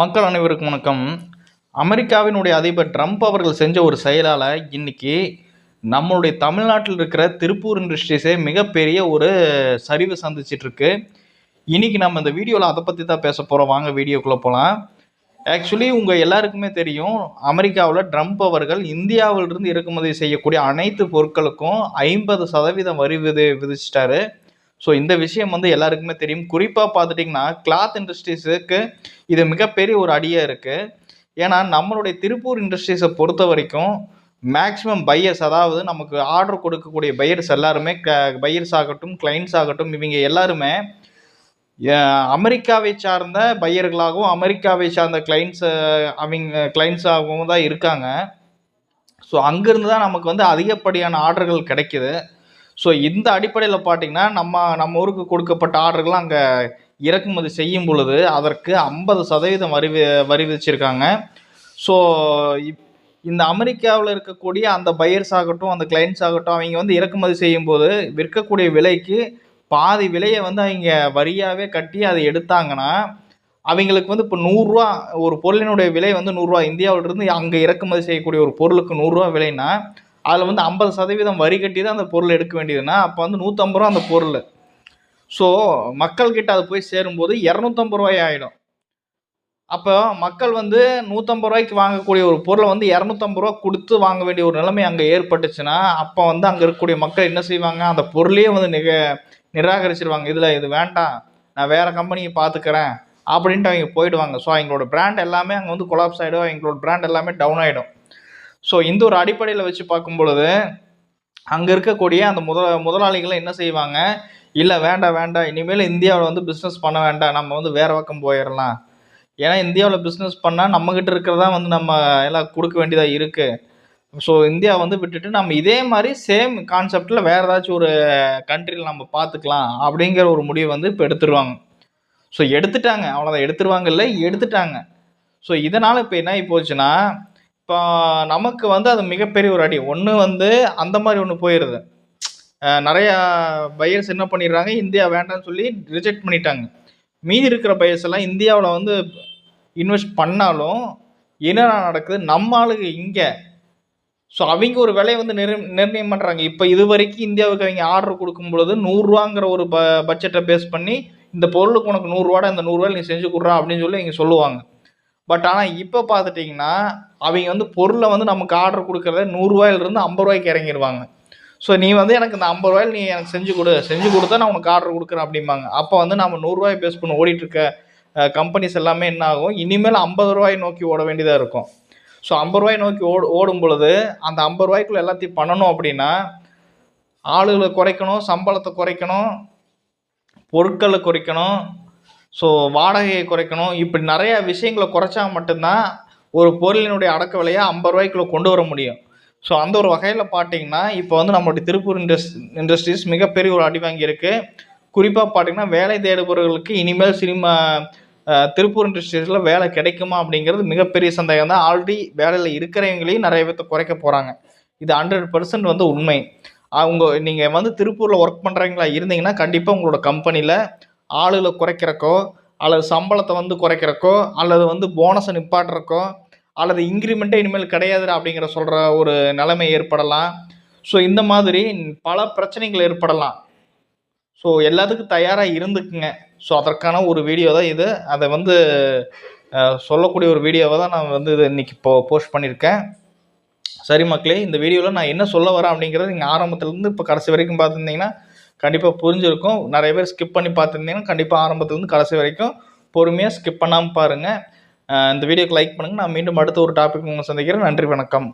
மக்கள் அனைவருக்கும் வணக்கம். அமெரிக்காவினுடைய அதிபர் ட்ரம்ப் அவர்கள் செஞ்ச ஒரு செயலால் இன்னைக்கு நம்மளுடைய தமிழ்நாட்டில் இருக்கிற திருப்பூர் இண்டஸ்ட்ரீஸே மிகப்பெரிய ஒரு சரிவு சந்திச்சிட்ருக்கு. இன்றைக்கி இன்னைக்கு நம்ம இந்த வீடியோவில் அதை பற்றி தான் பேச போகிறோம் வாங்க வீடியோக்குள்ளே போகலாம் ஆக்சுவலி உங்கள் எல்லாருக்குமே தெரியும் அமெரிக்காவில் ட்ரம்ப் அவர்கள் இந்தியாவிலிருந்து இறக்குமதி செய்யக்கூடிய அனைத்து பொருட்களுக்கும் ஐம்பது சதவீதம் வரி விதி விதிச்சிட்டாரு. ஸோ இந்த விஷயம் வந்து எல்லாருக்குமே தெரியும். குறிப்பாக பார்த்துட்டிங்கன்னா கிளாத் இண்டஸ்ட்ரீஸுக்கு இது மிகப்பெரிய ஒரு அடியாக இருக்குது ஏன்னா நம்மளுடைய திருப்பூர் இண்டஸ்ட்ரீஸை பொறுத்த வரைக்கும் மேக்ஸிமம் பையர்ஸ் அதாவது நமக்கு ஆர்டர் கொடுக்கக்கூடிய பையர்ஸ் எல்லாருமே க பையர்ஸ் ஆகட்டும் கிளைண்ட்ஸ் ஆகட்டும் இவங்க எல்லாருமே அமெரிக்காவை சார்ந்த பையர்களாகவும் அமெரிக்காவை சார்ந்த கிளைண்ட்ஸ் அவங்க கிளைண்ட்ஸாகவும் தான் இருக்காங்க. ஸோ அங்கேருந்து தான் நமக்கு வந்து அதிகப்படியான ஆர்டர்கள் கிடைக்கிது. ஸோ இந்த அடிப்படையில் பார்த்தீங்கன்னா நம்ம நம்ம ஊருக்கு கொடுக்கப்பட்ட ஆர்டர்கள்லாம் அங்கே இறக்குமதி செய்யும் பொழுது அதற்கு ஐம்பது சதவீதம் வரி வி- வரி விதிச்சிருக்காங்க ஸோ இந்த அமெரிக்காவில் இருக்கக்கூடிய அந்த பையர்ஸ் ஆகட்டும் அந்த கிளைண்ட்ஸ் ஆகட்டும் அவங்க வந்து இறக்குமதி செய்யும்போது விற்கக்கூடிய விலைக்கு பாதி விலையை வந்து அவங்க வரியாகவே கட்டி அதை எடுத்தாங்கன்னா அவங்களுக்கு வந்து இப்போ நூறுரூவா ஒரு பொருளினுடைய விலை வந்து நூறுரூவா. இந்தியாவிலிருந்து அங்கே இறக்குமதி செய்யக்கூடிய ஒரு பொருளுக்கு நூறுரூவா விலைன்னா அதில் வந்து ஐம்பது சதவீதம் வரி கட்டி தான் அந்த பொருள் எடுக்க வேண்டியதுன்னா அப்போ வந்து நூற்றம்பது ரூபா அந்த பொருள். ஸோ மக்கள்கிட்ட அது போய் சேரும்போது இரநூத்தம்பது ரூபாய் ஆகிடும் அப்போ மக்கள் வந்து நூற்றம்பது ரூபாய்க்கு வாங்கக்கூடிய ஒரு பொருளை வந்து இரநூத்தம்பது ரூபா கொடுத்து வாங்க வேண்டிய ஒரு நிலைமை அங்கே ஏற்பட்டுச்சுன்னா அப்போ வந்து அங்கே இருக்கக்கூடிய மக்கள் என்ன செய்வாங்க? அந்த பொருளையே வந்து நிக நிராகரிச்சிருவாங்க. இதில் இது வேண்டாம். நான் வேறு கம்பெனியை பார்த்துக்கிறேன் அப்படின்ட்டு அவங்க போயிடுவாங்க. ஸோ அவங்களோட பிராண்ட் எல்லாமே அங்கே வந்து கொலாப்ஸ் ஆகிடும் அவங்களோட பிராண்ட் எல்லாமே டவுன் ஆகிடும் ஸோ இந்த ஒரு அடிப்படையில் வச்சு பார்க்கும் பொழுது அங்கே இருக்கக்கூடிய அந்த முத முதலாளிகளை என்ன செய்வாங்க? இல்லை வேண்டாம் வேண்டாம் இனிமேல் இந்தியாவில் வந்து பிஸ்னஸ் பண்ண வேண்டாம். நம்ம வந்து வேறு பக்கம் போயிடலாம் ஏன்னா இந்தியாவில் பிஸ்னஸ் பண்ணால் நம்மக்கிட்ட இருக்கிறதா வந்து நம்ம எல்லாம் கொடுக்க வேண்டியதாக இருக்குது ஸோ இந்தியா வந்து விட்டுட்டு நம்ம இதே மாதிரி சேம் கான்செப்டில் வேறு ஏதாச்சும் ஒரு கண்ட்ரியில் நம்ம பார்த்துக்கலாம் அப்படிங்கிற ஒரு முடிவை வந்து இப்போ எடுத்துருவாங்க. ஸோ எடுத்துட்டாங்க. அவ்வளோதான் எடுத்துருவாங்க இல்லை எடுத்துட்டாங்க. ஸோ இதனால் இப்போ என்ன ஆகி போச்சுன்னா இப்போ நமக்கு வந்து அது மிகப்பெரிய ஒரு அடி. ஒன்று வந்து அந்த மாதிரி ஒன்று போயிடுது நிறையா பையர்ஸ் என்ன பண்ணிடுறாங்க? இந்தியா வேண்டாம்னு சொல்லி ரிஜெக்ட் பண்ணிட்டாங்க. மீதி இருக்கிற பையர்ஸ் எல்லாம் இந்தியாவில் வந்து இன்வெஸ்ட் பண்ணாலும் என்னென்ன நடக்குது? நம்ம ஆளுங்க இங்கே. ஸோ அவங்க ஒரு விலையை வந்து நிர் நிர்ணயம் பண்ணுறாங்க இப்போ இது வரைக்கும் இந்தியாவுக்கு அவங்க ஆர்டர் கொடுக்கும் பொழுது நூறுரூவாங்கிற ஒரு ப பட்ஜெட்டை பேஸ் பண்ணி இந்த பொருளுக்கு உனக்கு நூறுரூவாடா இந்த நூறுரூவா நீ செஞ்சு கொடுறா அப்படின்னு சொல்லி இங்கே சொல்லுவாங்க. பட் ஆனால் இப்போ பார்த்துட்டிங்கன்னா அவங்க வந்து பொருளை வந்து நமக்கு ஆர்டர் கொடுக்குறத நூறுரூவாயிலிருந்து ஐம்பது ரூபாய்க்கு இறங்கிடுவாங்க ஸோ நீ வந்து எனக்கு இந்த ஐம்பது ரூபாயில் நீ எனக்கு செஞ்சு கொடு. செஞ்சு கொடுத்தா நான் உனக்கு ஆர்டர் கொடுக்குறேன் அப்படிம்பாங்க. அப்போ வந்து நம்ம நூறுரூவாய் பேஸ் பண்ணி ஓடிட்டுருக்க கம்பெனிஸ் எல்லாமே என்ன ஆகும்? இனிமேல் ஐம்பது ரூபாய் நோக்கி ஓட வேண்டியதாக இருக்கும். ஸோ ஐம்பது ரூபாய் நோக்கி ஓடு ஓடும் பொழுது அந்த ஐம்பது ரூபாய்க்குள்ள எல்லாத்தையும் பண்ணணும் அப்படின்னா ஆளுகளை குறைக்கணும் சம்பளத்தை குறைக்கணும் பொருட்களை குறைக்கணும் ஸோ வாடகையை குறைக்கணும். இப்படி நிறையா விஷயங்களை குறைச்சா மட்டும்தான் ஒரு பொருளினுடைய அடக்க விலையை ஐம்பது ரூபாய்க்குள்ள கொண்டு வர முடியும். ஸோ அந்த ஒரு வகையில் பார்த்தீங்கன்னா இப்போ வந்து நம்மளுடைய திருப்பூர் இண்டஸ் இண்டஸ்ட்ரீஸ் மிகப்பெரிய ஒரு அடி வாங்கியிருக்கு. குறிப்பாக பார்த்தீங்கன்னா வேலை தேடுபவர்களுக்கு இனிமேல் சினிமா திருப்பூர் இண்டஸ்ட்ரீஸில் வேலை கிடைக்குமா அப்படிங்கிறது மிகப்பெரிய சந்தேகம் தான். ஆல்ரெடி வேலையில் இருக்கிறவங்களையும் நிறைய பேர்த்த குறைக்க போகிறாங்க இது ஹண்ட்ரட் பர்சன்ட் வந்து உண்மை. அவங்க நீங்கள் வந்து திருப்பூரில் ஒர்க் பண்ணுறவங்களா இருந்தீங்கன்னா கண்டிப்பாக உங்களோட கம்பெனியில் ஆளுகளை குறைக்கிறக்கோ அல்லது சம்பளத்தை வந்து குறைக்கிறக்கோ அல்லது வந்து போனஸை நிப்பாட்டுறக்கோ அல்லது இன்க்ரிமெண்ட்டே இனிமேல் கிடையாது அப்படிங்கிற சொல்கிற ஒரு நிலைமை ஏற்படலாம். ஸோ இந்த மாதிரி பல பிரச்சனைகள் ஏற்படலாம். ஸோ எல்லாத்துக்கும் தயாராக இருந்துக்குங்க. ஸோ அதற்கான ஒரு வீடியோ தான் இது. அதை வந்து சொல்லக்கூடிய ஒரு வீடியோவை தான் நான் வந்து இது இன்றைக்கி இப்போ போஸ்ட் பண்ணியிருக்கேன். சரி மக்களே இந்த வீடியோவில் நான் என்ன சொல்ல வரேன் அப்படிங்கிறது நீங்கள் ஆரம்பத்துலேருந்து இப்போ கடைசி வரைக்கும் பார்த்துருந்தீங்கன்னா கண்டிப்பாக புரிஞ்சிருக்கும். நிறைய பேர் ஸ்கிப் பண்ணி பார்த்துருந்தீங்கன்னா கண்டிப்பாக ஆரம்பத்துலேருந்து கடைசி வரைக்கும் பொறுமையாக ஸ்கிப் பண்ணாமல் பாருங்கள் இந்த வீடியோக்கு லைக் பண்ணுங்கள் நான் மீண்டும் அடுத்த ஒரு டாபிக் உங்களை சந்திக்கிறேன். நன்றி வணக்கம்.